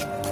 ส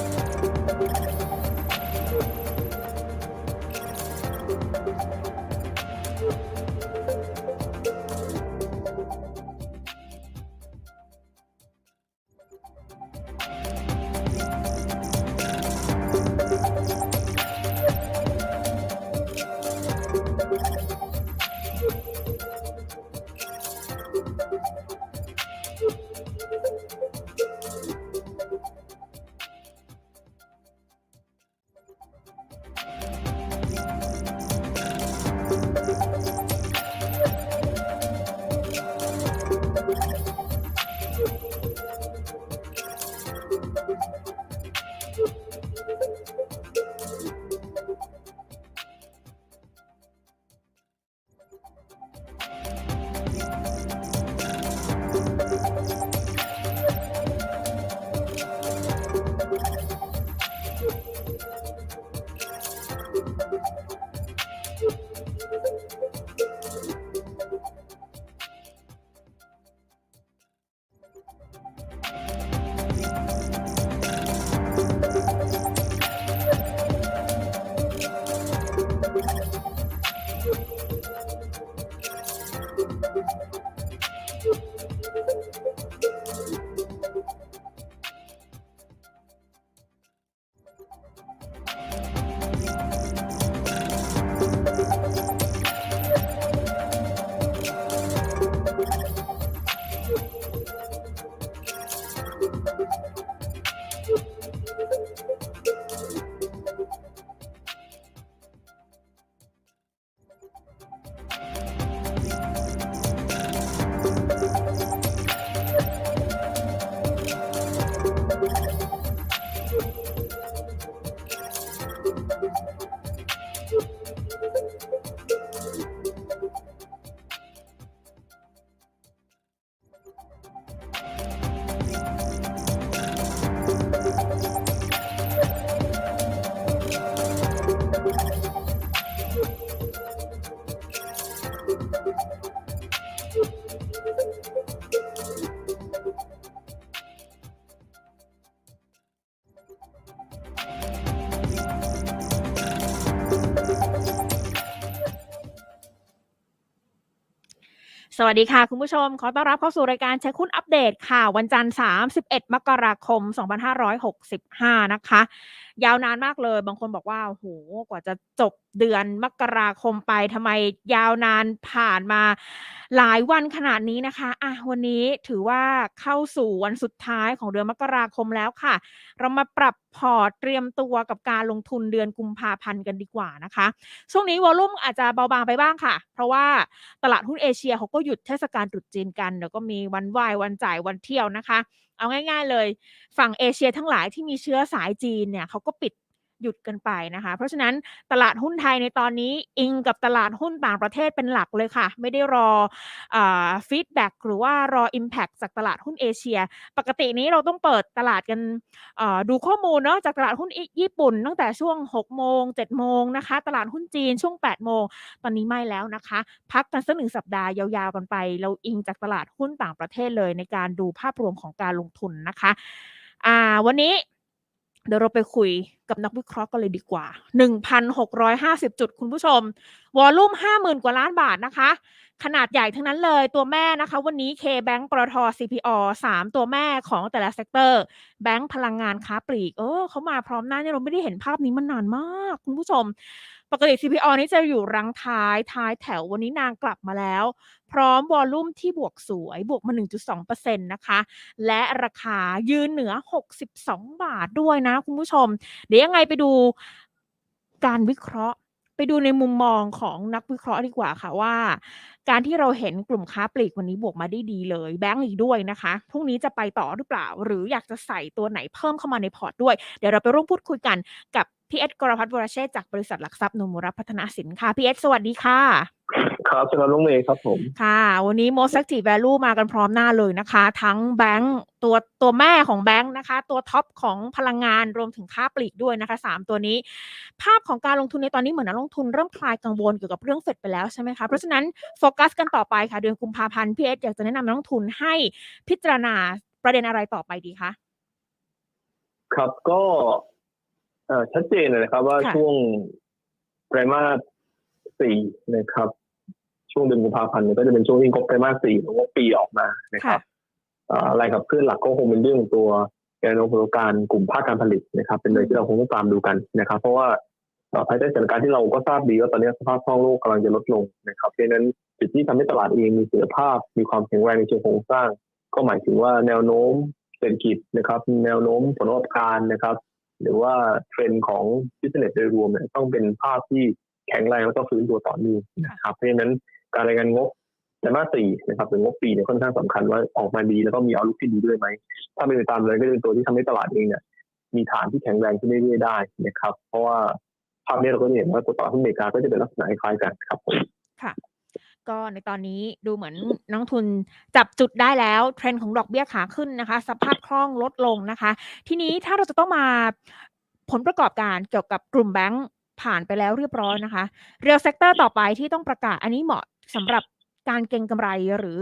วัสดีค่ะ คุณผู้ชม ขอต้อนรับเข้าสู่รายการเช็คหุ้นอัปเดตค่ะ วันจันทร์ 31 มกราคม 2565 นะคะ ยาวนานมากเลย บางคนบอกว่าโอ้โฮกว่าจะจบเดือนมกราคมไปทำไมยาวนานผ่านมาหลายวันขนาดนี้นะคะอะวันนี้ถือว่าเข้าสู่วันสุดท้ายของเดือนมกราคมแล้วค่ะ เรามาปรับพอร์ตเตรียมตัวกับการลงทุนเดือนกุมภาพันธ์กันดีกว่านะคะ ช่วงนี้วอลลุ่มอาจจะเบาบางไปบ้างค่ะ เพราะว่าตลาดหุ้นเอเชียเขาก็หยุดเทศกาลตรุษจีนกันเดี๋ยวก็มีวันไหว้วันจ่ายวันเที่ยวนะคะ เอาง่าย ๆ เลย ฝั่งเอเชียทั้งหลายที่มีเชื้อสายจีนเนี่ยเขาก็ปิด หยุดกันไปนะคะ เพราะฉะนั้นตลาดหุ้นไทยในตอนนี้อิงกับตลาดหุ้นต่างประเทศเป็นหลักเลยค่ะ ไม่ได้รอฟีดแบ็กหรือว่ารออิมแพกจากตลาดหุ้นเอเชีย ปกตินี้เราต้องเปิดตลาดกันดูข้อมูลเนาะจากตลาดหุ้นญี่ปุ่น ตั้งแต่ช่วง 6 โมง 7 โมงนะคะ ตลาดหุ้นจีนช่วง 8 โมง ตอนนี้ไม่แล้วนะคะ พักกันสัก1สัปดาห์ยาวๆกันไป เราอิงจากตลาดหุ้นต่างประเทศเลยในการดูภาพรวมของการลงทุนนะคะวันนี้ เดี๋ยวเราไปคุยกับนักวิเคราะห์กันเลยดีกว่า 1,650 จุดคุณผู้ชม วอลลุ่ม 50,000 กว่าล้านบาทนะคะ ขนาดใหญ่ทั้งนั้นเลยตัวแม่นะคะ วันนี้ KBank ปตท CPO 3 ตัวแม่ของแต่ละเซกเตอร์ แบงก์พลังงานค้าปลีก เออเขามาพร้อมหน้าเนี่ยเราไม่ได้เห็นภาพนี้มานานมาก คุณผู้ชม ปกติ CPO นี่จะอยู่รังท้ายท้ายแถววันนี้นางกลับมาแล้ว พร้อมวอลลุ่มที่บวกสวยบวกมา 1.2%นะคะ และราคายืนเหนือ 62 บาทด้วยนะคุณผู้ชม เดี๋ยวยังไงไปดูการวิเคราะห์ไปดูในมุมมองของนักวิเคราะห์ดีกว่าค่ะว่า การที่เราเห็นกลุ่มค้าปลีกวันนี้บวกมาได้ดีเลย แบงก์อีกด้วยนะคะพรุ่งนี้จะไปต่อหรือเปล่า หรืออยากจะใส่ตัวไหนเพิ่มเข้ามาในพอร์ตด้วย เดี๋ยวเราไปร่วมพูดคุยกันกับ พี่เอสกรพัฒน์วรเชษฐ์จากบริษัทหลักทรัพย์โนมุระพัฒนาสินค่ะพี่เอสสวัสดีค่ะ ครับสำหรับน้องเมย์ครับผม ค่ะ วันนี้ Most Active Value มากันพร้อมหน้าเลยนะคะ ทั้งแบงก์ตัวตัวแม่ของแบงก์นะคะ ตัวท็อปของพลังงานรวมถึงค้าปลีกด้วยนะคะ 3 ตัวนี้ ภาพของการลงทุนในตอนนี้เหมือนนักลงทุนเริ่มคลายกังวลเกี่ยวกับเรื่องเฟดไปแล้วใช่ไหมคะ เพราะฉะนั้นโฟกัสกันต่อไปค่ะ เดือนกุมภาพันธ์พี่เอสอยากจะแนะนำนักลงทุนให้พิจารณาประเด็นอะไรต่อไปดีคะ?ครับก็เอ่อ ชัดเจนเลยนะครับ ว่าค่ะ ช่วงไตรมาสสี่นะครับ ช่วงเดือนกุมภาพันธ์เนี่ยก็จะเป็นช่วงที่งบไตรมาสสี่ของงบปีออกมานะคค่ะ รับ เอ่ออะไรขับเคลื่อนหลักก็คงเป็นเรื่องของตัวแนวโน้มของการกลุ่มภาคการผลิตนะครับ เป็นเลยที่เราคงต้องตามดูกันนะครับ เพราะว่าเอ่อภายใต้สถานการณ์ที่เราก็ทราบดีว่าตอนนี้สภาพคล่องโลกกำลังจะลดลงนะครับเพราะฉะนั้นจุดที่ทำให้ตลาดเองมีเสถียรภาพ มีความแข็งแรงในเชิงโครงสร้าง ก็หมายถึงว่าแนวโน้มเศรษฐกิจนะครับ แนวโน้มผลประกอบการนะครับ หรือว่าเทรนด์ของบิสเนสโดยรวมเนี่ยต้องเป็นภาพที่แข็งแรงแล้วก็ฟื้นตัวต่อเนื่องนะครับเพราะฉะนั้นการรายงานงบไตรมาสสี่นะครับหรืองบปีเนี่ยค่อนข้างสำคัญว่าออกมาดีแล้วก็มีเอาลุกที่ดีด้วยไหม ถ้าเป็นไปตามเลยก็จะเป็นตัวที่ทำให้ตลาดเองเนี่ยมีฐานที่แข็งแรงขึ้นเรื่อยๆได้นะครับ เพราะว่าภาพนี้เราก็จะเห็นว่าตัวตลาดหุ้นอเมริกาก็จะเป็นลักษณะคล้ายๆกันครับผม ก็ในตอนนี้ดูเหมือนนักลงทุนจับจุดได้แล้วเทรนด์ของดอกเบี้ยขาขึ้นนะคะ สภาพคล่องลดลงนะคะ ทีนี้ถ้าเราจะต้องมาผลประกอบการเกี่ยวกับกลุ่มแบงก์ผ่านไปแล้วเรียบร้อยนะคะเรียลเซกเตอร์ต่อไปที่ต้องประกาศอันนี้เหมาะสำหรับการเก็งกำไรหรือ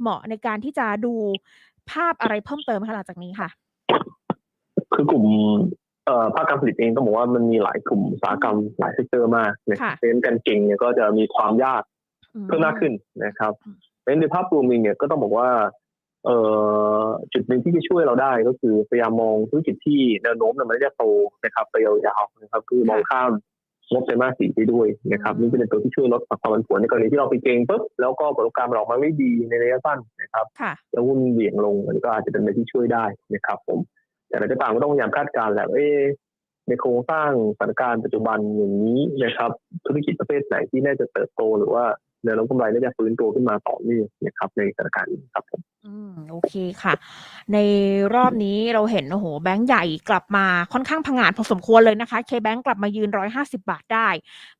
เหมาะในการที่จะดูภาพอะไรเพิ่มเติมคะหลังจากนี้ค่ะ คือกลุ่มเอ่อภาคการผลิตเองต้องบอกว่ามันมีหลายกลุ่มอุตสาหกรรมหลายเซกเตอร์มากนะค่ะเพราะฉะนั้นการเก่งเนี่ยก็จะมีความยากอืม เพิ่มมากขึ้นนะครับอืมเพราะฉะนั้นในภาพรวมเองเนี่ยก็ต้องบอกว่าเอ่อจุดหนึ่งที่จะช่วยเราได้ก็คือพยายามมองธุรกิจที่แนวโน้มเนี่ยมันจะโตนะครับไปยาวๆนะครับ คือมองข้ามงบไตรมาสสี่ไปด้วยนะครับนี่เป็นตัวที่ช่วยลดความผันผวนในกรณีที่เราไปเก่งปุ๊บแล้วก็ผลประกอบการมันออกมาไม่ดีในระยะสั้นนะครับค่ะแล้วหุ้นเหวี่ยงลงอันนี้ก็อาจจะเป็นอะไรที่ช่วยได้นะครับ ผม แต่เราจะต่างก็ต้องพยายามคาดการณ์แหละว่าเอ๊ะในโครงสร้างสถานการณ์ปัจจุบันอย่างนี้นะครับ ธุรกิจประเภทไหนที่น่าจะเติบโตหรือว่า แนวโน้มกำไรน่าจะฟื้นตัวขึ้นมาต่อเนื่องนะครับในสถานการณ์นี้ครับผมอืมโอเคค่ะ ในรอบนี้เราเห็นโอ้โหแบงก์ใหญ่กลับมาค่อนข้างพังงาดพอสมควรเลยนะคะเคแบงก์กลับมายืน 150 บาทได้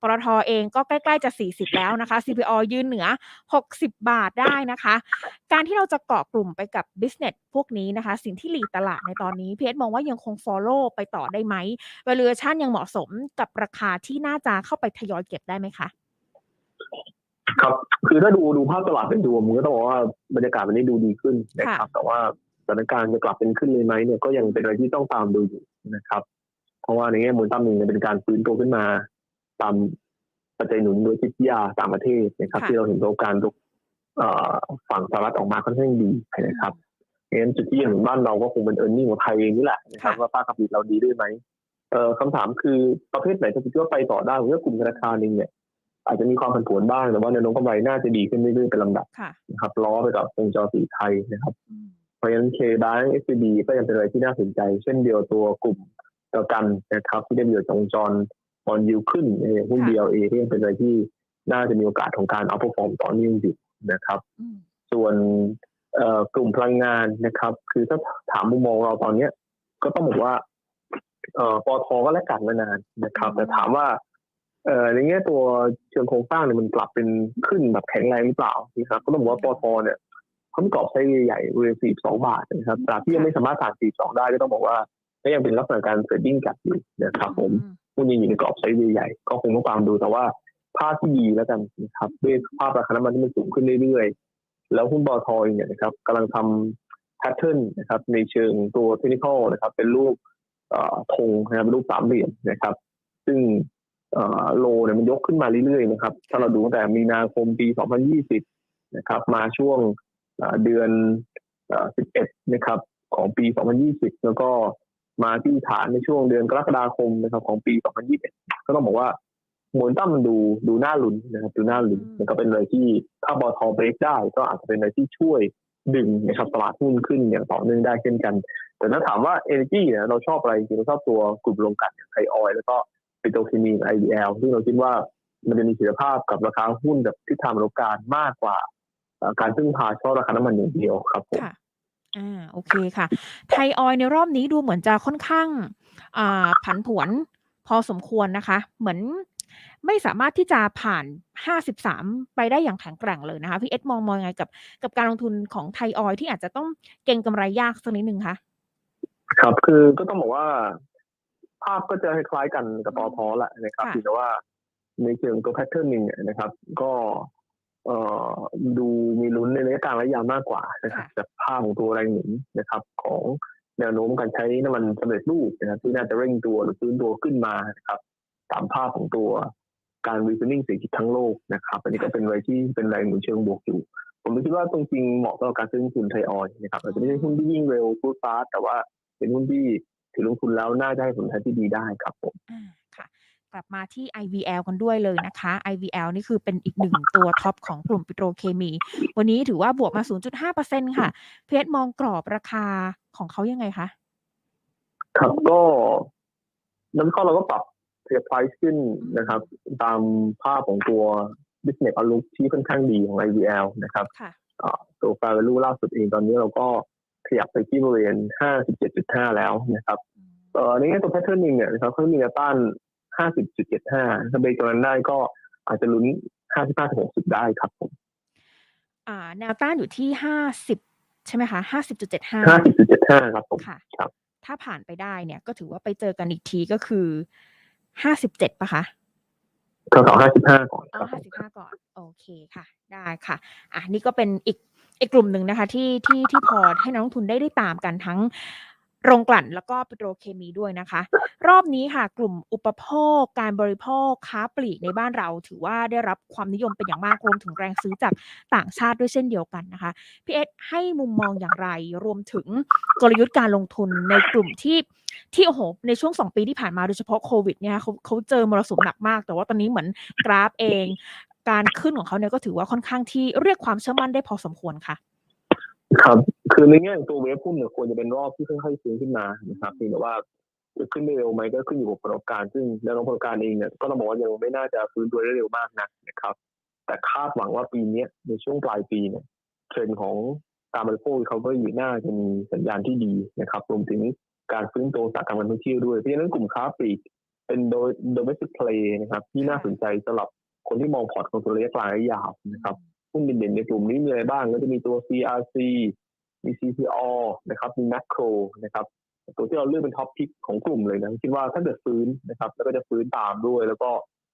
ปตทเองก็ใกล้ๆจะ 40 แล้วนะคะ CPO ยืนเหนือ 60 บาทได้นะคะ การที่เราจะเกาะกลุ่มไปกับ business พวกนี้นะคะ สิ่งที่หลีตลาดในตอนนี้พีเอสมองว่ายังคง follow ไปต่อได้ไหม valuation ยังเหมาะสมกับราคาที่น่าจะเข้าไปทยอยเก็บได้ไหมคะ ครับคือถ้าดูดูภาพตลาดเป็นรวมก็ต้องบอกว่าบรรยากาศวันนี้ดูดีขึ้นนะครับ แต่ว่าสถานการณ์จะกลับเป็นขึ้นเลยไหมเนี่ยก็ยังเป็นอะไรที่ต้องตามดูอยู่นะครับ เพราะว่าในแง่มูลตั้มเองเนี่ยเป็นการฟื้นตัวขึ้นมา ตามปัจจัยหนุนโดยจิตวิทยาต่างประเทศนะครับค่ะที่เราเห็นโอกาสลุกเอ่อฝั่งสหรัฐออกมาค่อนข้างดีนะครับงั้นจุดที่อย่างบ้านเราก็คงเป็นเอ r n ร์เน็งของไทยเองนี่แหละนะครับว่าภาคการผลิตเราดีด้วยไหมเอ่อคำถามคือประเภทไหนจะคิดว่าไปต่อได้ผมว่ากลุ่มธนาคารเองเนี่ย อาจจะมีความผันผวนบ้างแต่ว่าแนวโน้มกำไรน่าจะดีขึ้นเรื่อยๆเป็นลำดับค่ะนะครับล้อไปกับวงจรสีไทยนะครับอืมเพราะฉะนั้นเคบางเอสบีก็ยังเป็นอะไรที่น่าสนใจ เช่นเดียวตัวกลุ่มประกันนะครับ ที่ได้ประโยชน์จากวงจรบอลยูขึ้นในหุ้นค่ะ BLA ที่ยังเป็นอะไรที่น่าจะมีโอกาสของการเอาพอฟอร์มต่อเนื่องอยู่นะครับอืมส่วนเอ่อกลุ่มพลังงานนะครับ คือถ้าถามมุมมองเราตอนเนี้ย ก็ต้องบอกว่าเอ่อปอทก็แลกกันมานานนะครับ แต่ถามว่า เอ่อในแง่ตัวเชิงโครงสร้างเนี่ยมันกลับเป็นขึ้นแบบแข็งแรงหรือเปล่านะครับก็ต้องบอกว่าปอทเนี่ยเขามีกรอบไซส์ใหญ่ๆบริเวณ42บาทนะครับตราบที่ยังไม่สามารถผ่าน42ได้ก็ต้องบอกว่าก็ยังเป็นลักษณะการเทรดดิ้งกัดอยู่นะครับผมอืมหุ้นยังอยู่ในกรอบไซส์ใหญ่ๆก็คงต้องตามดูแต่ว่าภาพที่ดีแล้วกันนะครับด้วยภาพราคาน้ำมันที่มันสูงขึ้นเรื่อยๆ แล้วหุ้นบอทอยเนี่ยนะครับกำลังทำแพทเทิร์นนะครับในเชิงตัวเทคนิคอลนะครับ เป็นรูปเอ่อธงนะครับเป็นรูปสามเหลี่ยมนะครับ ซึ่งเอ่อ โลเนี่ยมันยกขึ้นมาเรื่อยๆนะครับ ถ้าเราดูตั้งแต่มีนาคมปี 2020 นะครับ มาช่วงเอ่อเดือนเอ่อ11 นะครับ ของปี 2020 แล้วก็มาที่ฐานในช่วงเดือนกรกฎาคมนะครับของปี 2021 ก็ต้องบอกว่าโมเมนตัมมันดูดูน่าลุ้นนะครับดูน่าลุ้นอืมมันก็เป็นเลยที่ถ้าบอทอเบรกได้ก็อาจจะเป็นอะไรที่ช่วยดึงนะครับตลาดหุ้นขึ้นอย่างต่อเนื่องได้เช่นกัน แต่ถ้าถามว่า Energy เนี่ยเราชอบอะไรจริงๆเราชอบตัวกลุ่มโรงกลั่นอย่างไทยออยล์แล้วก็ ปิโตรเคมีกับ IDL ซึ่งเราคิดว่ามันจะมีเสถียรภาพกับราคาหุ้นแบบทิศทางโลกาลมากกว่าเอ่อการพึ่งพาเฉพาะราคาน้ำมันอย่างเดียวครับผมค่ะอ่าโอเคค่ะ ไทยออยล์ในรอบนี้ดูเหมือนจะค่อนข้างอ่าผันผวนพอสมควรนะคะ เหมือนไม่สามารถที่จะผ่าน 53 ไปได้อย่างแข็งแกร่งเลยนะคะ พี่เอสมองมองยังไงกับ กับการลงทุนของไทยออยล์ที่อาจจะต้องเก็งกำไรยากสักนิดนึงคะ ครับคือก็ต้องบอกว่า ภาพก็จะคล้ายๆกันกับปอทแหละนะครับค่ะเพียงแต่ว่าในเชิงตัวแพทเทิร์นนึงเนี่ยนะครับ ก็เอ่อดูมีลุ้นในระยะกลางระยะยาวมากกว่านะครับจากภาพของตัวแรงหนุนนะครับ ของแแนวโน้มการใช้น้ำมันสำเร็จรูปนะครับที่น่าจะเร่งตัวหรือฟื้นตัวขึ้นมานะครับตามภาพของตัวการ returning เศรษฐกิจทั้งโลกนะครับ อันนี้ก็เป็นอะไรที่เป็นแรงหนุนเชิงบวกอยู่ ผมคิดว่าตรงจริงเหมาะสำหรับการซื้อลงทุนไทยออยล์นะครับอาจจะไม่ใช่หุ้นที่วิ่งเร็วฟูดฟาสแต่ว่าเป็นหุ้นที่ ถือลงทุนแล้วน่าจะให้ผลตอบแทนที่ดีได้ครับผมอ่าค่ะ กลับมาที่ IVL กันด้วยเลยนะคะ IVL นี่คือเป็นอีกหนึ่งตัวท็อปของกลุ่มปิโตรเคมี วันนี้ถือว่าบวกมา 0.5%ค่ะ เพชรมองกรอบราคาของเขายังไงคะ ครับก็น้ำวิเคราะห์เราก็ปรับเทียบไพรซ์ขึ้นนะครับ ตามภาพของตัว business outlook ที่ค่อนข้างดีของ IVL นะครับค่ะอ่าตัว fair value ล่าสุดเองตอนนี้เราก็ ขยับไปที่บริเวณ 57.5 แล้วนะครับเอ่อในแง่ตัว pattern เองเนี่ยนะครับเขามีแนวต้าน 50.75 ถ้าเบรกตรงนั้นได้ก็อาจจะลุ้น 55-60 ได้ครับผมอ่าแนวต้านอยู่ที่ 50 ใช่ไหมคะ 50.75 50.75 ครับผมค่ะครับ ถ้าผ่านไปได้เนี่ยก็ถือว่าไปเจอกันอีกทีก็คือ 57ปะคะทางสอง55 ก่อนอ๋คอรับผห้ามสิบห้าก่อน โอเคค่ะ ได้ค่ะ อะนี่ก็เป็นอีก อีกกลุ่มหนึ่งนะคะที่ที่ที่พอให้นักลงทุนได้ได้ตามกันทั้งโรงกลั่นแล้วก็ปิโตรเคมีด้วยนะคะ รอบนี้ค่ะ กลุ่มอุปโภค การบริโภคค้าปลีกในบ้านเรา ถือว่าได้รับความนิยมเป็นอย่างมากรวมถึงแรงซื้อจากต่างชาติด้วยเช่นเดียวกันนะคะพี่เอสให้มุมมองอย่างไร รวมถึงกลยุทธ์การลงทุนในกลุ่มที่ที่โอ้โหในช่วงสองปีที่ผ่านมาโดยเฉพาะโควิดเนี่ยเขาเขาเจอมรสุมหนักมาก แต่ว่าตอนนี้เหมือนกราฟเอง การขึ้นของเขาเนี่ยก็ถือว่าค่อนข้างที่เรียกความเชื่อมั่นได้พอสมควรค่ะ ครับ คือในแง่ของตัวเวฟหุ้นเนี่ยควรจะเป็นรอบที่ค่อยๆฟื้นขึ้นมานะครับเพียงแต่ว่าจะขึ้นได้เร็วไหมก็ขึ้นอยู่กับผลประกอบการ ซึ่งแนวโน้มผลประกอบการเองเนี่ยก็ต้องบอกว่ายังไม่น่าจะฟื้นตัวได้เร็วมากนักนะครับ แต่คาดหวังว่าปีเนี้ยในช่วงปลายปีเนี่ยเทรนด์ของการบริโภคเขาก็อยู่หน่าจะมีสัญญาณที่ดีนะครับรวมถึงการฟื้นตัวอุตสากรรมการท่องเที่ยวด้วยเพราะฉะนั้นกลุ่มค้าปลีกเป็นโดย domestic play นะครับ ที่น่าสนใจสำหรับ คนที่มองพอร์ตลงทุนระยะกลางระยะยาวนะครับหุ้นเด่นๆในกลุ่มนี้มีอะไรบ้างก็จะมีตัว CRC มี CPO นะครับมี Macro นะครับตัวที่เราเลือกเป็นท็อปพิกของกลุ่มเลยนะคิดว่าถ้าเกิดฟื้นนะครับ แล้วก็จะฟื้นตามด้วย แล้วก็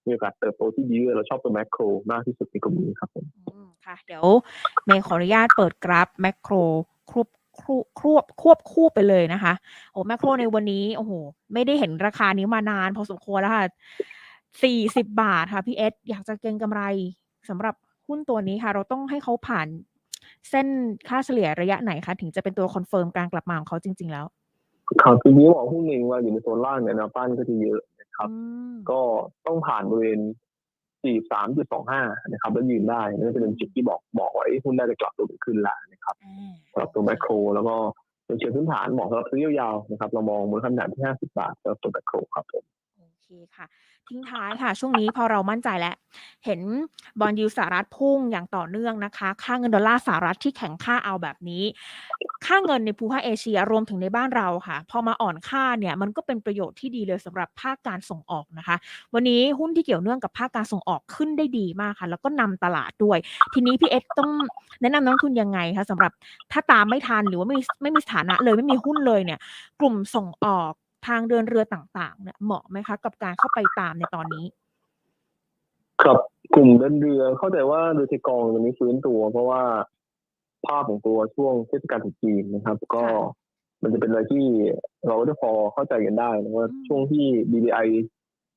มีโอกาสเติบโตที่ดีเราชอบตัว Macro มากที่สุดในกลุ่มนี้ครับผมค่ะ เดี๋ยวเมย์ขออนุญาตเปิดกราฟแมกโครควบควบควบควบคู่ไปเลยนะคะ โอ้แมกโครในวันนี้ โอ้โห ไม่ได้เห็นราคานี้มานาน พอสมควรแล้วค่ะ สี่สิบบาทค่ะพี่เอสอยากจะเก็งกำไรสำหรับหุ้นตัวนี้ค่ะ เราต้องให้เขาผ่านเส้นค่าเฉลี่ยระยะไหนคะถึงจะเป็นตัวคอนเฟิร์มการกลับมาของเขาจริง ๆ แล้วครับทีนี้บอกหุ้นเองว่าอยู่ในโซนล่างเนี่ยแนวต้านก็จะเยอะนะครับอืมก็ต้องผ่านบริเวณ43.25นะครับ แล้วยืนได้นั่นจะเป็นจุดที่บอกบอกไว้หุ้นน่าจะกลับตัวขึ้นแล้วนะครับอ่าสำหรับตัวแมคโคร แล้วก็เป็นเชิงพื้นฐานเหมาะสำหรับซื้อยาวๆนะครับ เรามองมูลค่าฐานที่50บาทสำหรับตัวแมคโครครับผมโอ เคค่ะ ทิ้งท้ายค่ะ ช่วงนี้พอเรามั่นใจแล้ว เห็นบอลยูสหรัฐพุ่งอย่างต่อเนื่องนะคะ ค่าเงินดอลลาร์สหรัฐที่แข็งค่าเอาแบบนี้ ค่าเงินในภูมิภาคเอเชียรวมถึงในบ้านเราค่ะ พอมาอ่อนค่าเนี่ยมันก็เป็นประโยชน์ที่ดีเลยสำหรับภาคการส่งออกนะคะ วันนี้หุ้นที่เกี่ยวเนื่องกับภาคการส่งออกขึ้นได้ดีมากค่ะ แล้วก็นำตลาดด้วย ทีนี้พี่เอสต้องแนะนำนักลงทุนยังไงคะสำหรับถ้าตามไม่ทันหรือว่าไม่ไม่มีสถานะเลยไม่มีหุ้นเลยเนี่ย กลุ่มส่งออก ทางเดินเรือต่างๆเนี่ยเหมาะไหมคะ กับการเข้าไปตามในตอนนี้ ครับกลุ่มเดินเรือเข้าใจว่าเรือเทกองตอนนี้ฟื้นตัว เพราะว่าภาพของตัวช่วงเทศกาลตรุษจีนนะครับ ก็ค่ะมันจะเป็นอะไรที่เราก็จะพอเข้าใจกันได้นะว่าอืมช่วงที่ BDI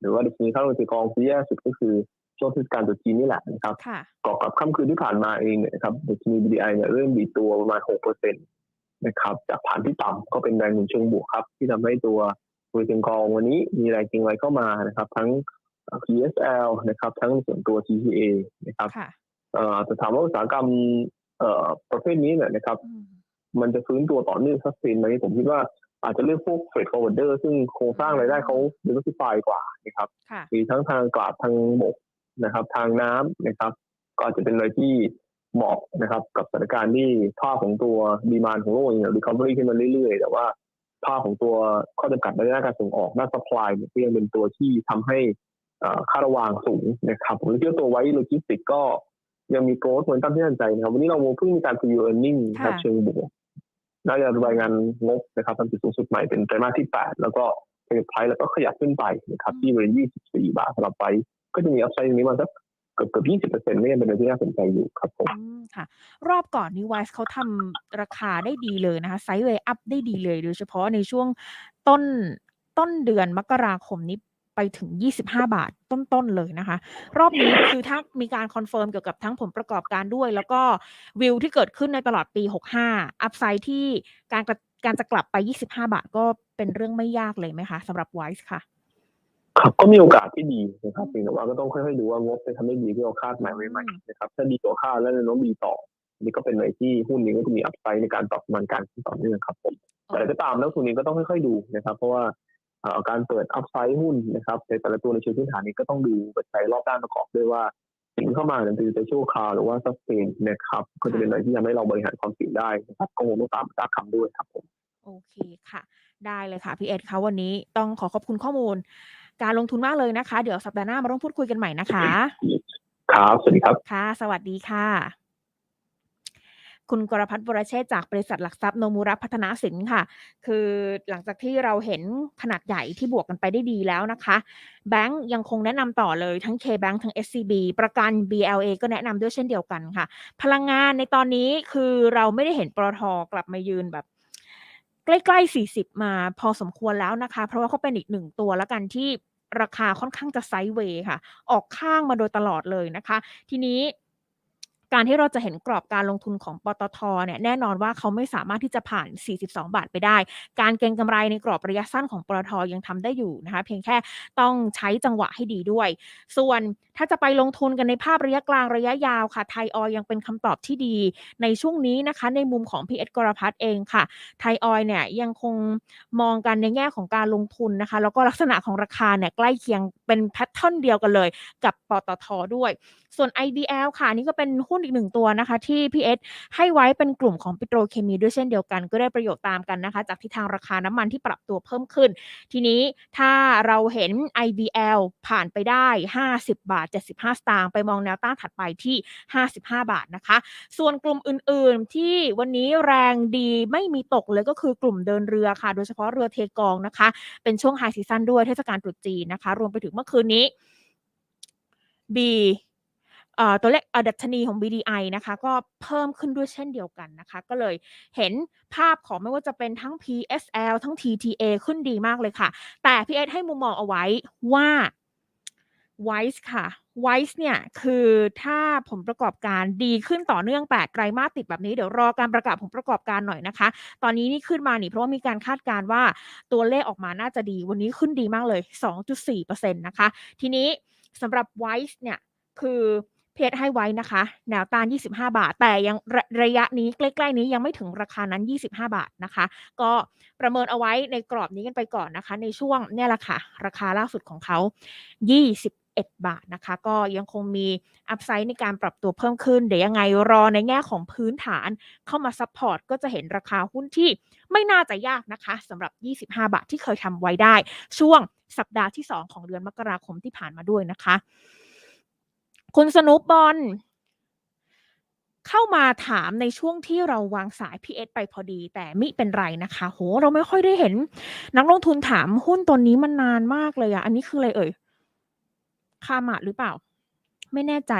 หรือว่าดัชนีค่าเรือเทกองซื้อแย่สุดก็คือช่วงเทศกาลตรุษจีนนี่แหละนะครับค่ะก่อกับค่ำคืนที่ผ่านมาเองเนี่ยนะครับดัชนี BDI เนี่ยเริ่มดีดตัวประมาณ6%นะครับจากฐานที่ต่ำก็เป็นแรงหนุนเชิงบวกครับ ที่ทำให้ตัวบริษัทกองวันนี้มีแรงเก็งไหลเข้ามานะครับ ทั้ง PSL นะครับ ทั้งส่วนตัว TCA นะครับค่ะเอ่อแต่ถามว่าอุตสาหกรรมเอ่อประเภทนี้เนี่ยนะครับอืมมันจะฟื้นตัวต่อเนื่องซัสเทนไหมผมคิดว่าอาจจะเลือกพวกเฟดฟอร์เวิร์เดอร์ซึ่งโครงสร้างรายได้เขาเดเวอร์ซิฟายกว่านะครับค่ะมีทั้งทางอากาศทางบกนะครับ ทางน้ำนะครับ ก็อาจจะเป็นอะไรที่ เหมาะนะครับกับสถานการณ์ที่ภาพของตัวดีมานของโลกเนี่ยรีคอเวอรี่ขึ้นมาเรื่อยๆ แต่ว่าภาพของตัวข้อจำกัดในด้านการส่งออกด้านซัพพลายเนี่ยก็ยังเป็นตัวที่ทำให้เอ่อค่าระวางสูงนะครับผมคิดว่าตัวไว้โลจิสติกก็ยังมีโกรธเหมือนตั้งที่น่าสนใจนะครับ วันนี้เราเพิ่งมีการ preview earning นะครับค่ะเชิงบวกน่าจะรายงานงบนะครับทำจุดสูงสุดใหม่เป็นไตรมาสที่ 8 แล้วก็เป็นไพรแล้วก็ขยับขึ้นไปนะครับที่บริเวณ24 บาทสำหรับไป ก็จะมีอัพไซด์ตรงนี้มาสัก กือบเกือบยี่สิบเปอร์เซ็นต์ก็ยังเป็นอะไรที่น่าสนใจอยู่ครับผมค่ะ รอบก่อนนี้ไวส์เขาทำราคาได้ดีเลยนะคะไซด์เวย์อัพได้ดีเลย โดยเฉพาะในช่วงต้นต้นเดือนมกราคมนี้ไปถึง 25 บาทต้น ๆ เลยนะคะ รอบนี้คือถ้ามีการคอนเฟิร์มเกี่ยวกับทั้งผลประกอบการด้วย แล้วก็วิวที่เกิดขึ้นในตลอดปี 65 อัพไซด์ที่การกระการจะกลับไป 25 บาทก็เป็นเรื่องไม่ยากเลยไหมคะสำหรับไวส์ค่ะ ครับก็มีโอกาสที่ดีนะครับเพียงแต่ว่าก็ต้องค่อยๆดูว่างบจะทำได้ดีที่เราคาดหมายไว้ไหมนะครับถ้าดีกว่าคาดแล้วแนวโน้มดีต่อนี่ก็เป็นอะไรที่หุ้นนี้ก็จะมีอัพไซด์ในการตอบมันการขึ้นต่อเนื่องครับผมแต่อะไรก็ตามแล้วส่วนนี้ก็ต้องค่อยๆดูนะครับ เพราะว่าเอ่อการเปิดอัพไซด์หุ้นนะครับในแต่ละตัวในเชิงพื้นฐานนี้ก็ต้องดูปัจจัยรอบด้านประกอบด้วยว่าสิ่งที่เข้ามาเนี่ยเป็นชั่วคราวหรือว่าซัสเทนนะครับก็จะเป็นอะไรที่ทำให้เราบริหารความเสี่ยงได้นะครับก็คงต้องตามตามคำด้วยครับผมโอเคค่ะ ได้เลยค่ะพี่เอ็ดคะวันนี้ต้องขอขอบคุณข้อมูล การลงทุนมากเลยนะคะ เดี๋ยวสัปดาห์หน้ามาร่วมพูดคุยกันใหม่นะคะครับสวัสดีครับค่ะ สวัสดีค่ะ คุณกรพัฒน์วรเชษฐ์จากบริษัทหลักทรัพย์โนมูระพัฒนาสินค่ะ คือหลังจากที่เราเห็นขนาดใหญ่ที่บวกกันไปได้ดีแล้วนะคะ แบงก์ยังคงแนะนำต่อเลยทั้ง K-Bank ทั้ง SCB ประกัน BLA ก็แนะนำด้วยเช่นเดียวกันค่ะ พลังงานในตอนนี้คือเราไม่ได้เห็นปตทกลับมายืนแบบ ใกล้ๆ 40 มาพอสมควรแล้วนะคะ เพราะว่าเขาเป็นอีกหนึ่งตัวแล้วกันที่ราคาค่อนข้างจะไซด์เวย์ค่ะ ออกข้างมาโดยตลอดเลยนะคะ ทีนี้ การที่เราจะเห็นกรอบการลงทุนของปตทเนี่ยแน่นอนว่าเขาไม่สามารถที่จะผ่าน 42 บาทไปได้ การเก็งกำไรในกรอบระยะสั้นของปตทยังทำได้อยู่นะคะเพียงแค่ต้องใช้จังหวะให้ดีด้วย ส่วนถ้าจะไปลงทุนกันในภาพระยะกลางระยะยาวค่ะไทยออยยังเป็นคำตอบที่ดีในช่วงนี้นะคะ ในมุมของพีเอสกรพัฒเองค่ะไทยออยเนี่ยยังคงมองกันในแง่ของการลงทุนนะคะ แล้วก็ลักษณะของราคาเนี่ยใกล้เคียงเป็นแพทเทิร์นเดียวกันเลย กับปตทด้วย ส่วน IBL ค่ะนี่ก็เป็นหุ้นอีกหนึ่งตัวนะคะที่ PS ให้ไว้เป็นกลุ่มของปิโตรเคมีด้วยเช่นเดียวกัน ก็ได้ประโยชน์ตามกันนะคะ จากทิศทางราคาน้ำมันที่ปรับตัวเพิ่มขึ้น ทีนี้ถ้าเราเห็น IBL ผ่านไปได้ 50 บาท 75 สตางค์ไปมองแนวต้านถัดไปที่ 55 บาทนะคะ ส่วนกลุ่มอื่นๆ ที่วันนี้แรงดีไม่มีตกเลยก็คือกลุ่มเดินเรือค่ะ โดยเฉพาะเรือเทกองนะคะ เป็นช่วงไฮซีซั o นด้วยเทศกาลตรุษจีนนะคะ รวมไปถึงเมื่อคืนนี้ B ตัวเลขอดัชนีของ BDI นะคะก็เพิ่มขึ้นด้วยเช่นเดียวกันนะคะ ก็เลยเห็นภาพของไม่ว่าจะเป็นทั้ง PSL ทั้ง TTA ขึ้นดีมากเลยค่ะ แต่พี่เอให้มุมมองเอาไว้ว่า Wise ค่ะ Wise เนี่ยคือถ้าผลประกอบการดีขึ้นต่อเนื่อง 8 ไตรมาสติดแบบนี้ เดี๋ยวรอการประกาศผลประกอบการหน่อยนะคะ ตอนนี้นี่ขึ้นมานี่เพราะว่ามีการคาดการณ์ว่าตัวเลขออกมาน่าจะดี วันนี้ขึ้นดีมากเลย 2.4%นะคะ ทีนี้สำหรับ Wise เนี่ยคือ เพจให้ไว้นะคะ แนวต้าน 25 บาท แต่ยังระระยะนี้ใกล้ๆนี้ยังไม่ถึงราคานั้น 25 บาทนะคะ ก็ประเมินเอาไว้ในกรอบนี้กันไปก่อนนะคะ ในช่วงเนี่ยแหละค่ะ ราคาล่าสุดของเขา21บาทนะคะ ก็ยังคงมีอัพไซด์ในการปรับตัวเพิ่มขึ้น เดี๋ยวยังไงรอในแง่ของพื้นฐานเข้ามาซัพพอร์ตก็จะเห็นราคาหุ้นที่ไม่น่าจะยากนะคะสำหรับ 25 บาทที่เคยทำไว้ได้ ช่วงสัปดาห์ที่ 2 ของเดือนมกราคมที่ผ่านมาด้วยนะคะ คุณสนุปบอลเข้ามาถามในช่วงที่เราวางสาย PS ไปพอดี แต่มิเป็นไรนะคะ โห เราไม่ค่อยได้เห็น นักลงทุนถามหุ้นตัวนี้มันนานมากเลยอะอันนี้คืออะไรเอ่ยคามาดหรือเปล่า ไม่แน่ใจ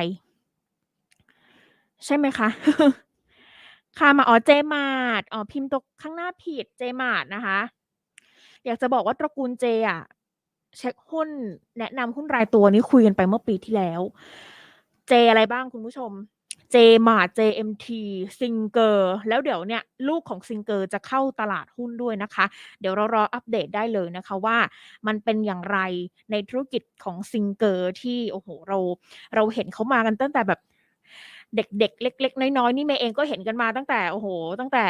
ใช่ไหมคะคามาอ๋อเจมาดอ๋อพิมพ์ตกข้างหน้าผิดเจมาดนะคะ อยากจะบอกว่าตระกูลเจอะเช็คหุ้นแนะนำหุ้นรายตัวนี้คุยกันไปเมื่อปีที่แล้ว เจอะไรบ้างคุณผู้ชม เจมาเจเอ็มทีซิงเกอร์แล้วเดี๋ยวเนี่ยลูกของซิงเกอร์จะเข้าตลาดหุ้นด้วยนะคะ เดี๋ยวเรารออัปเดตได้เลยนะคะว่ามันเป็นอย่างไรในธุรกิจของซิงเกอร์ที่โอ้โหเรา เราเห็นเขามากันตั้งแต่แบบเด็กๆ เล็ก ๆ น้อยๆนี่เมย์เองก็เห็นกันมาตั้งแต่โอ้โห ตั้งแต่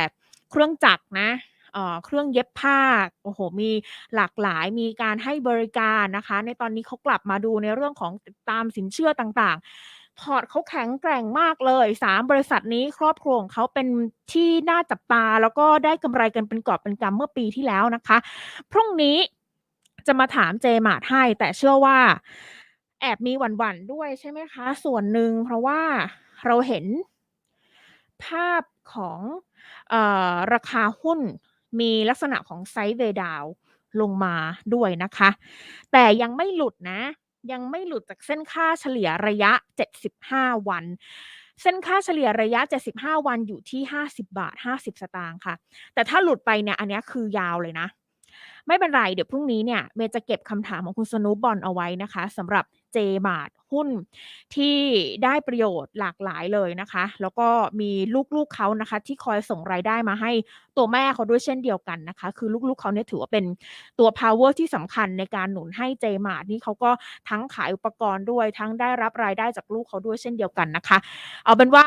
เครื่องจักรนะเอ่อเครื่องเย็บผ้าโอ้โหมีหลากหลายมีการให้บริการนะคะ ในตอนนี้เขากลับมาดูในเรื่องของตามสินเชื่อต่างๆ พอร์ตเขาแข็งแกร่งมากเลยสามบริษัทนี้ครอบครัวของเขาเป็นที่น่าจับตา แล้วก็ได้กำไรกันเป็นกอบเป็นกำเมื่อปีที่แล้วนะคะ พรุ่งนี้จะมาถามเจมาดให้ แต่เชื่อว่าแอบมีหวั่นๆด้วยใช่ไหมคะ ส่วนหนึ่งเพราะว่าเราเห็นภาพของออราคาหุ้นมีลักษณะของไซด์เวดาวลงมาด้วยนะคะ แต่ยังไม่หลุดนะ ยังไม่หลุดจากเส้นค่าเฉลี่ยระยะ 75 วัน เส้นค่าเฉลี่ยระยะ 75 วันอยู่ที่ 50 บาท 50 สตางค์ค่ะ แต่ถ้าหลุดไปเนี่ยอันนี้คือยาวเลยนะ ไม่เป็นไร เดี๋ยวพรุ่งนี้เนี่ยเมย์จะเก็บคำถามของคุณสนุบบอลเอาไว้นะคะสำหรับ เจมาร์หุ้นที่ได้ประโยชน์หลากหลายเลยนะคะ แล้วก็มีลูกๆเขานะคะ ที่คอยส่งรายได้มาให้ตัวแม่เขาด้วยเช่นเดียวกันนะคะ คือลูกๆเขาเนี่ยถือว่าเป็นตัว power ที่สำคัญในการหนุนให้เจมาร์นี่เขาก็ทั้งขายอุปกรณ์ด้วยทั้งได้รับรายได้จากลูกเขาด้วยเช่นเดียวกันนะคะ เอาเป็นว่า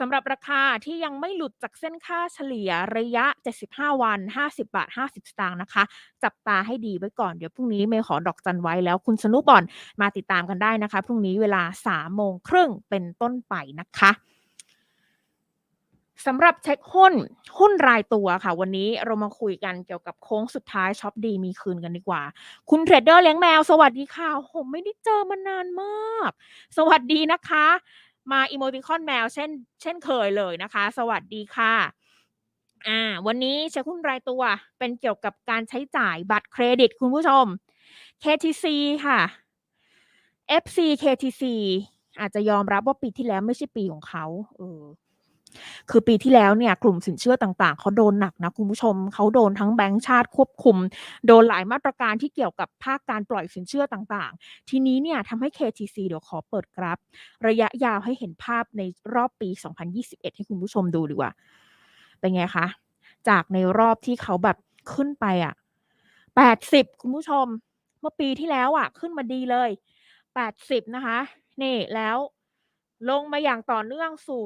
สำหรับราคาที่ยังไม่หลุดจากเส้นค่าเฉลี่ยระยะ 75 วัน 50 บาท 50 สตางค์นะคะ จับตาให้ดีไว้ก่อน เดี๋ยวพรุ่งนี้เมย์ขอดอกจันไว้แล้วคุณสนุบอลมาติดตามกันได้นะคะ พรุ่งนี้เวลา 3 โมงครึ่งเป็นต้นไปนะคะสำหรับเช็คหุ้นหุ้นรายตัวค่ะ วันนี้เรามาคุยกันเกี่ยวกับโค้งสุดท้ายช็อปดีมีคืนกันดีกว่า คุณเทรดเดอร์เลี้ยงแมว สวัสดีค่ะผมไม่ได้เจอมานานมาก สวัสดีนะคะ มาอีโมติคอนแมวเช่น เช่นเคยเลยนะคะ สวัสดีค่ะอ่าวันนี้เชคหุ้นรายตัวเป็นเกี่ยวกับการใช้จ่ายบัตรเครดิตคุณผู้ชม KTC ค่ะ FC KTC อาจจะยอมรับว่าปีที่แล้วไม่ใช่ปีของเขาเออ คือปีที่แล้วเนี่ยกลุ่มสินเชื่อต่างๆเขาโดนหนักนะคุณผู้ชมเขาโดนทั้งแบงก์ชาติควบคุม โดนหลายมาตรการที่เกี่ยวกับภาคการปล่อยสินเชื่อต่างๆ ทีนี้เนี่ยทำให้ KTC เดี๋ยวขอเปิดกราฟ ระยะยาวให้เห็นภาพในรอบปี 2021 ให้คุณผู้ชมดูดีกว่า เป็นไงคะ จากในรอบที่เขาแบบขึ้นไปอะ80 คุณผู้ชม เมื่อปีที่แล้วอะ ขึ้นมาดีเลย 80 นะคะ นี่แล้วลงมาอย่างต่อเนื่องสู่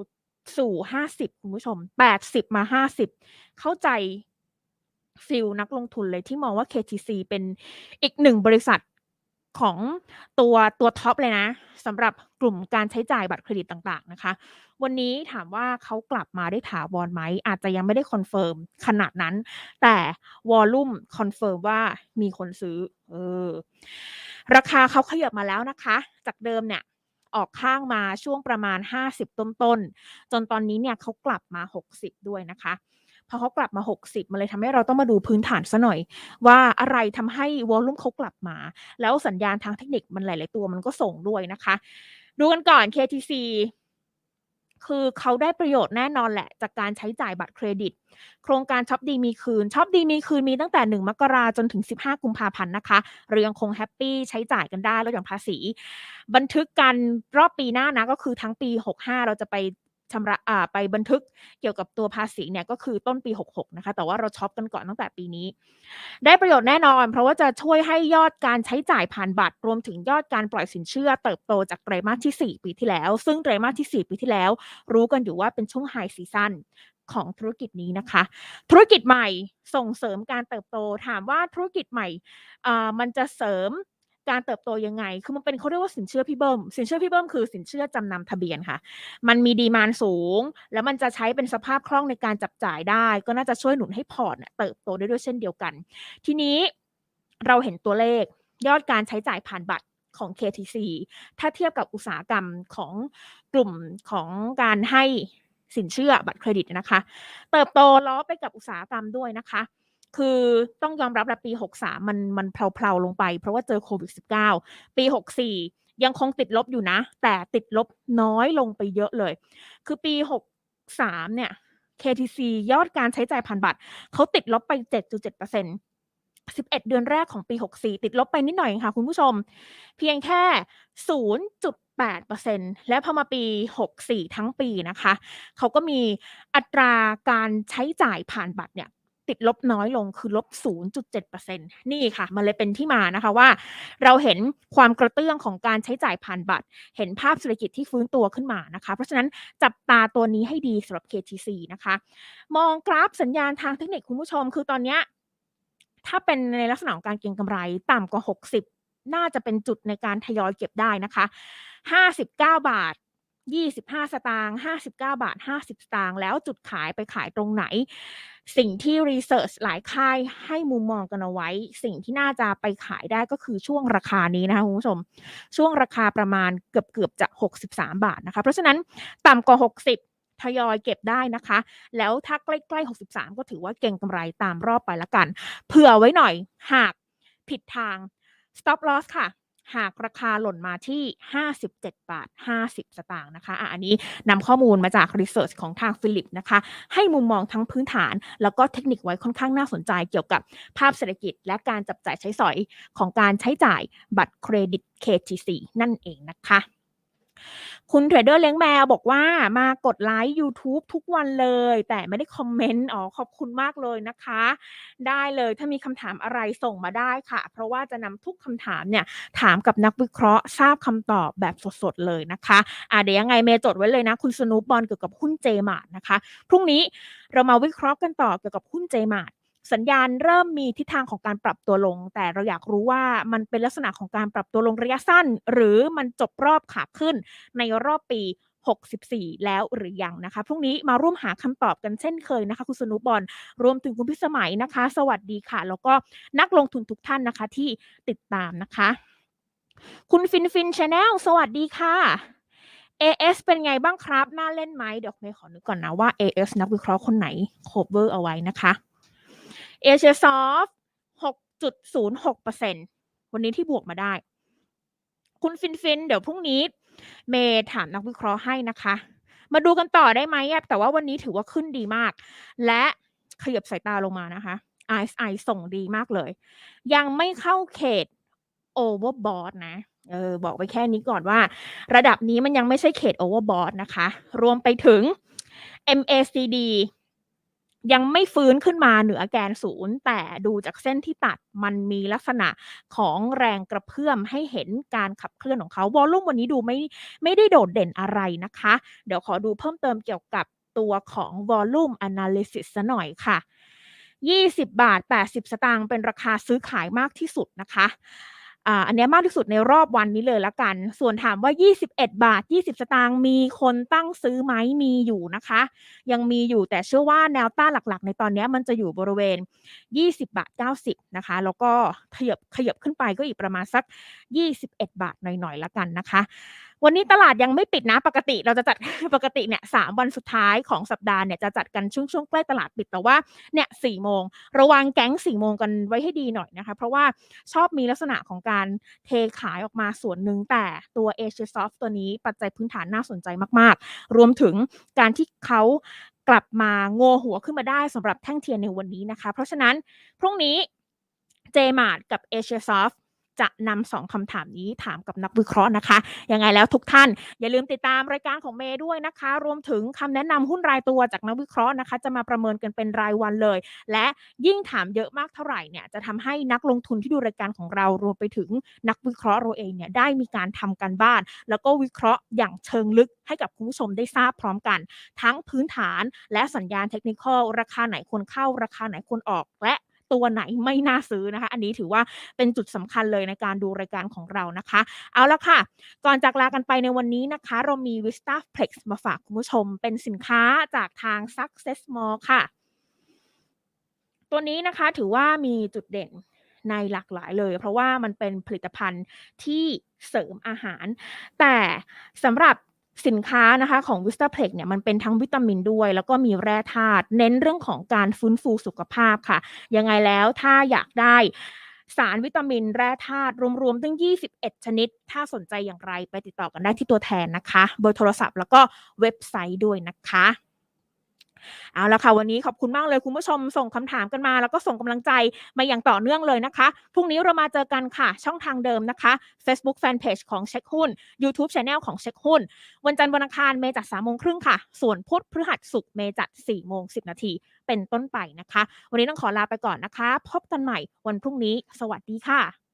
สู่50คุณผู้ชม80มา50เข้าใจฟิลนักลงทุนเลยที่มองว่า KTC เป็นอีกหนึ่งบริษัทของตัวตัวท็อปเลยนะสำหรับกลุ่มการใช้จ่ายบัตรเครดิตต่างๆนะคะ วันนี้ถามว่าเขากลับมาได้ถาวรไหม อาจจะยังไม่ได้คอนเฟิร์มขนาดนั้น แต่วอลลุ่มคอนเฟิร์มว่ามีคนซื้อ เออ ราคาเขาขยับมาแล้วนะคะ จากเดิมเนี่ย ออกข้างมาช่วงประมาณ 50 ต้นๆ จนตอนนี้เนี่ยเขากลับมา 60 ด้วยนะคะ พอเขากลับมา 60มันเลยทำให้เราต้องมาดูพื้นฐานซะหน่อย ว่าอะไรทำให้วอลลุ่มเขากลับมา แล้วสัญญาณทางเทคนิคมันหลาย ๆ ตัวมันก็ส่งด้วยนะคะ ดูกันก่อน KTC คือเขาได้ประโยชน์แน่นอนแหละ จากการใช้จ่ายบัตรเครดิต โครงการช็อปดีมีคืนช็อปดีมีคืนมีตั้งแต่ 1 มกราจนถึง 15 กุมภาพันธ์นะคะเรายังคงแฮปปี้ใช้จ่ายกันได้ลดหย่อนภาษี บันทึกกันรอบปีหน้านะก็คือทั้งปี 65 เราจะไป ชำระอ่าไปบันทึกเกี่ยวกับตัวภาษีเนี่ยก็คือต้นปี 66 นะคะ แต่ว่าเราช็อปกันก่อนตั้งแต่ปีนี้ ได้ประโยชน์แน่นอน เพราะว่าจะช่วยให้ยอดการใช้จ่ายผ่านบัตร รวมถึงยอดการปล่อยสินเชื่อเติบโตจากไตรมาสที่ 4 ปีที่แล้ว ซึ่งไตรมาสที่ 4 ปีที่แล้ว รู้กันอยู่ว่าเป็นช่วงไฮซีซั่นของธุรกิจนี้นะคะ ธุรกิจใหม่ส่งเสริมการเติบโตถามว่าธุรกิจใหม่อ่ามันจะเสริม การเติบโตยังไง คือมันเป็นเขาเรียกว่าสินเชื่อพี่เบิ้ม สินเชื่อพี่เบิ้มคือสินเชื่อจำนำทะเบียนค่ะ มันมีดีมานสูง แล้วมันจะใช้เป็นสภาพคล่องในการจับจ่ายได้ ก็น่าจะช่วยหนุนให้พอร์ตเนี่ยเติบโตได้ด้วยเช่นเดียวกัน ทีนี้เราเห็นตัวเลขยอดการใช้จ่ายผ่านบัตรของ KTC ถ้าเทียบกับอุตสาหกรรมของกลุ่มของการให้สินเชื่อบัตรเครดิตนะคะ เติบโตล้อไปกับอุตสาหกรรมด้วยนะคะ คือต้องยอมรับแหละปี 63 มันมันเพลาๆลงไป เพราะว่าเจอโควิด -19 ปี 64 ยังคงติดลบอยู่นะ แต่ติดลบน้อยลงไปเยอะเลย คือปี 63 เนี่ย KTC ยอดการใช้จ่ายผ่านบัตรเขาติดลบไป 7.7% 11เดือนแรกของปี 64 ติดลบไปนิดหน่อยค่ะคุณผู้ชม เพียงแค่ 0.8%และพอมาปี 64 ทั้งปีนะคะ เขาก็มีอัตราการใช้จ่ายผ่านบัตรเนี่ย ติดลบน้อยลงคือลบ 0.7%นี่ค่ะมันเลยเป็นที่มานะคะว่า เราเห็นความกระเตื้องของการใช้จ่ายผ่านบัตร เห็นภาพเศรษฐกิจที่ฟื้นตัวขึ้นมานะคะ เพราะฉะนั้นจับตาตัวนี้ให้ดีสำหรับ KTC นะคะ มองกราฟสัญญาณทางเทคนิคคุณผู้ชม คือตอนนี้ถ้าเป็นในลักษณะของการเก็งกำไรต่ำกว่า 60 น่าจะเป็นจุดในการทยอยเก็บได้นะคะ 59 บาท 25สตางค์59บาท50สตางค์แล้วจุดขายไปขายตรงไหน สิ่งที่รีเสิร์ชหลายค่ายให้มุมมองกันเอาไว้ สิ่งที่น่าจะไปขายได้ก็คือช่วงราคานี้นะคะคุณผู้ชม ช่วงราคาประมาณเกือบเกือบจะ 63 บาทนะคะ เพราะฉะนั้นต่ำกว่า 60ทยอยเก็บได้นะคะ แล้วถ้าใกล้ๆ 63 ก็ถือว่าเก่งกำไรตามรอบไปละกัน เผื่อไว้หน่อยหากผิดทาง stop loss ค่ะ หากราคาหล่นมาที่ 57 บาท 50 สตางค์นะคะอะอันนี้นำข้อมูลมาจากรีเสิร์ชของทางฟิลิปนะคะ ให้มุมมองทั้งพื้นฐาน แล้วก็เทคนิคไว้ค่อนข้างน่าสนใจเกี่ยวกับภาพเศรษฐกิจ และการจับจ่ายใช้สอยของการใช้จ่ายบัตรเครดิต KTC นั่นเองนะคะ คุณเทรดเดอร์เลี้ยงแมวบอกว่ามากดไลค์ YouTube ทุกวันเลย แต่ไม่ได้คอมเมนต์อ๋อขอบคุณมากเลยนะคะ ได้เลยถ้ามีคำถามอะไรส่งมาได้ค่ะ เพราะว่าจะนำทุกคำถามเนี่ย ถามกับนักวิเคราะห์ทราบคำตอบแบบสดๆเลยนะคะอ่าเดี๋ยวยังไงเมย์จดไว้เลยนะ คุณสนุปบอลเกี่ยวกับหุ้นเจมาร์นะคะ พรุ่งนี้เรามาวิเคราะห์กันต่อเกี่ยวกับหุ้นเจมาร์ สัญญาณเริ่มมีทิศทางของการปรับตัวลง แต่เราอยากรู้ว่ามันเป็นลักษณะของการปรับตัวลงระยะสั้น หรือมันจบรอบขาขึ้นในรอบปี 64 แล้วหรือยังนะคะ พรุ่งนี้มาร่วมหาคำตอบกันเช่นเคยนะคะ คุณสนุบอลรวมถึงคุณพิสมัยนะคะ สวัสดีค่ะ แล้วก็นักลงทุนทุกท่านนะคะที่ติดตามนะคะ คุณฟินฟินชาแนลสวัสดีค่ะ AS เป็นไงบ้างครับ น่าเล่นไหมเดี๋ยวเมย์ขอนึกก่อนนะว่า AS นักวิเคราะห์คนไหน cover เอาไว้นะคะ a s i a s o f t 6.06%วันนี้ที่บวกมาได้ คุณฟินฟิน เดี๋ยวพรุ่งนี้ เมย์ถามนักวิเคราะห์ให้นะคะ มาดูกันต่อได้ไหมอะแต่ว่าวันนี้ถือว่าขึ้นดีมาก และขยับสายตาลงมานะคะ RSI ส่งดีมากเลย ยังไม่เข้าเขต overbought นะเออบอกไว้แค่นี้ก่อนว่า ระดับนี้มันยังไม่ใช่เขต overbought นะคะ รวมไปถึง MACD ยังไม่ฟื้นขึ้นมาเหนือแกนศูนย์แต่ดูจากเส้นที่ตัดมันมีลักษณะของแรงกระเพื่อมให้เห็นการขับเคลื่อนของเขาวอลลุ่มวันนี้ดูไม่ไม่ได้โดดเด่นอะไรนะคะ เดี๋ยวขอดูเพิ่มเติมเกี่ยวกับตัวของ volume analysis ซะหน่อยค่ะ 20 บาท 80 สตางค์เป็นราคาซื้อขายมากที่สุดนะคะ อ่าอันนี้มากที่สุดในรอบวันนี้เลยละกัน ส่วนถามว่า 21 บาท 20 สตางค์มีคนตั้งซื้อไหมมีอยู่นะคะ ยังมีอยู่แต่เชื่อว่าแนวต้านหลักๆ ในตอนนี้มันจะอยู่บริเวณ 20 บาท 90 นะคะ แล้วก็ขยับขยับขึ้นไปก็อีกประมาณสัก 21 บาทหน่อยๆละกันนะคะวันนี้ตลาดยังไม่ปิดนะปกติเราจะจัดปกติเนี่ยสามวันสุดท้ายของสัปดาห์เนี่ยจะจัดกันช่วงช่วงใกล้ตลาดปิดแต่ว่าเนี่ยสี่โมงระวังแก๊งสี่โมงกันไว้ให้ดีหน่อยนะคะ เพราะว่าชอบมีลักษณะของการเทขายออกมาส่วนหนึ่งแต่ตัว a s i a s o f t ตัวนี้ปัจจัยพื้นฐานน่าสนใจมากๆ รวมถึงการที่เขากลับมาโงหัวขึ้นมาได้สำหรับแท่งเทียนในวันนี้นะคะ เพราะฉะนั้นพรุ่งนี้ JMart กับ a s i a s o f t จะนำสองคำถามนี้ถามกับนักวิเคราะห์นะคะ ยังไงแล้วทุกท่าน อย่าลืมติดตามรายการของเมย์ด้วยนะคะ รวมถึงคำแนะนำหุ้นรายตัวจากนักวิเคราะห์นะคะ จะมาประเมินกันเป็นรายวันเลย และยิ่งถามเยอะมากเท่าไหร่เนี่ยจะทำให้นักลงทุนที่ดูรายการของเรารวมไปถึงนักวิเคราะห์เราเองเนี่ยได้มีการทำการบ้าน แล้วก็วิเคราะห์อย่างเชิงลึกให้กับคุณผู้ชมได้ทราบพร้อมกัน ทั้งพื้นฐานและสัญญาณเทคนิคอลราคาไหนควรเข้าราคาไหนควรออก และ ตัวไหนไม่น่าซื้อนะคะ อันนี้ถือว่าเป็นจุดสำคัญเลยในการดูรายการของเรานะคะ เอาละค่ะ ก่อนจากลากันไปในวันนี้นะคะ เรามี Vista Plex มาฝากคุณผู้ชมเป็นสินค้าจากทาง Success Mall ค่ะ ตัวนี้นะคะถือว่ามีจุดเด่นในหลากหลายเลย เพราะว่ามันเป็นผลิตภัณฑ์ที่เสริมอาหาร แต่สำหรับ สินค้านะคะของวิสตาเพล็กเนี่ยมันเป็นทั้งวิตามินด้วย แล้วก็มีแร่ธาตุเน้นเรื่องของการฟื้นฟูสุขภาพค่ะ ยังไงแล้วถ้าอยากได้สารวิตามินแร่ธาตุรวมๆตั้ง 21 ชนิด ถ้าสนใจอย่างไรไปติดต่อกันได้ที่ตัวแทนนะคะ เบอร์โทรศัพท์แล้วก็เว็บไซต์ด้วยนะคะ เอาละค่ะวันนี้ขอบคุณมากเลยคุณผู้ชมส่งคำถามกันมา แล้วก็ส่งกำลังใจมาอย่างต่อเนื่องเลยนะคะพรุ่งนี้เรามาเจอกันค่ะ ช่องทางเดิมนะคะ Facebook Fanpage ของเช็คหุ้น YouTube Channel ของเช็คหุ้น วันจันทร์วันอังคารเมจัด3โมงครึ่งค่ะ ส่วนพุธพฤหัสศุกร์เมจัด4โมง10นาทีเป็นต้นไปนะคะ วันนี้ต้องขอลาไปก่อนนะคะ พบกันใหม่วันพรุ่งนี้ สวัสดีค่ะ